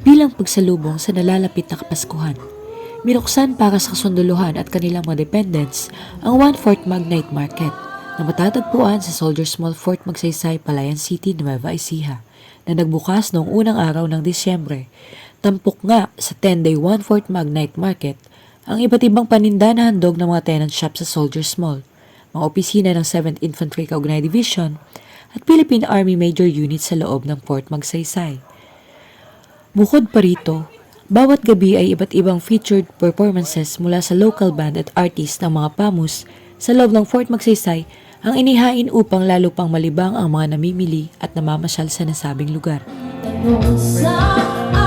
bilang pagsalubong sa nalalapit na Kapaskuhan. Minuksan para sa kasunduluhan at kanilang mga dependents ang One Fort Mag Market na matatagpuan sa Soldiers Mall Fort Magsaysay, Palayan City, Nueva Ecija na nagbukas noong unang araw ng Disyembre. Tampok nga sa 10-day One Fort Mag Market ang iba't ibang paninda na handog ng mga tenant shop sa Soldiers Mall, mga opisina ng 7th Infantry Kaugnay Division at Philippine Army Major Unit sa loob ng Fort Magsaysay. Bukod pa rito, bawat gabi ay iba't ibang featured performances mula sa local band at artist ng mga pamus sa loob ng Fort Magsaysay ang inihain upang lalo pang malibang ang mga namimili at namamasyal sa nasabing lugar. Mga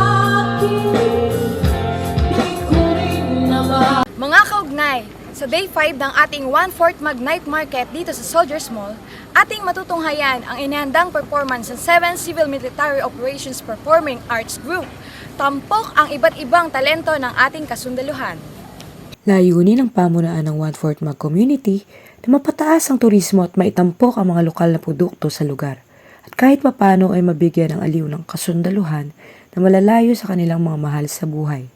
sa day 5 ng ating 1-4 Mag Night Market dito sa Soldiers Mall, ating matutunghayan ang inihandang performance ng 7 Civil Military Operations Performing Arts Group. Tampok ang iba't ibang talento ng ating kasundaluhan. Layunin ng pamunaan ng One Fort Mag Community na mapataas ang turismo at maitampok ang mga lokal na produkto sa lugar. At kahit papano ay mabigyan ng aliw ng kasundaluhan na malalayo sa kanilang mga mahal sa buhay.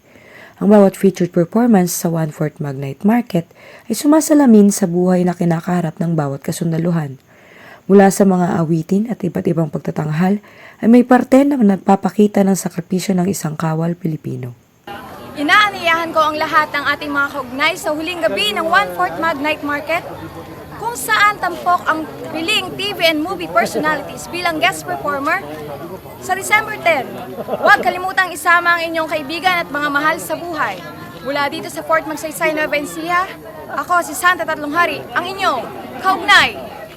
Ang bawat featured performance sa One Fort Mag Night Market ay sumasalamin sa buhay na kinakaharap ng bawat kasundaluhan. Mula sa mga awitin at iba't ibang pagtatanghal ay may parte na nagpapakita ng sakripisyo ng isang kawal Pilipino. Inaaniyahan ko ang lahat ng ating mga kaugnay sa huling gabi ng 1-4 Mag Night Market kung saan tampok ang piling TV and movie personalities bilang guest performer sa December 10. Huwag kalimutang isama ang inyong kaibigan at mga mahal sa buhay. Mula dito sa Fort Magsaysay, Nueva Ecija, ako si Santa Tatlong Hari, ang inyong kaugnay